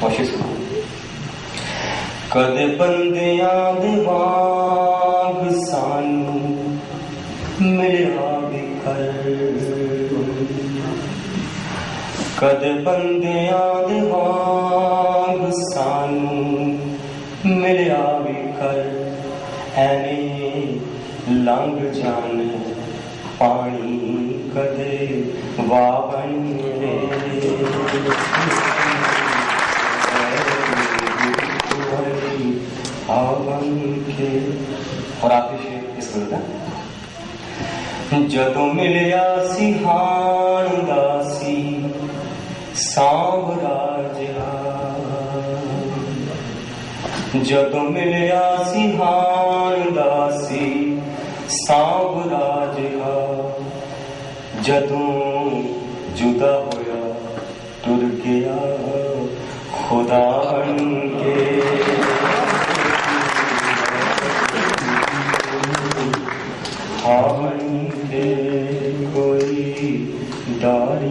کوشش کد بندیاں دماغ سانو ملا بکر کد بندیاں دماغ سانو ملا بکر ایویں لنگ جان، پانی کدے وا بن اور آپ کے شیر اس قدر جدو ملیا سی ہان داسی سانورا جہان جدو ملیا سی ہان داسی سانورا جہان جدو جدا ہوئے ٹر خدا ان کے۔ ہاں کوئی داری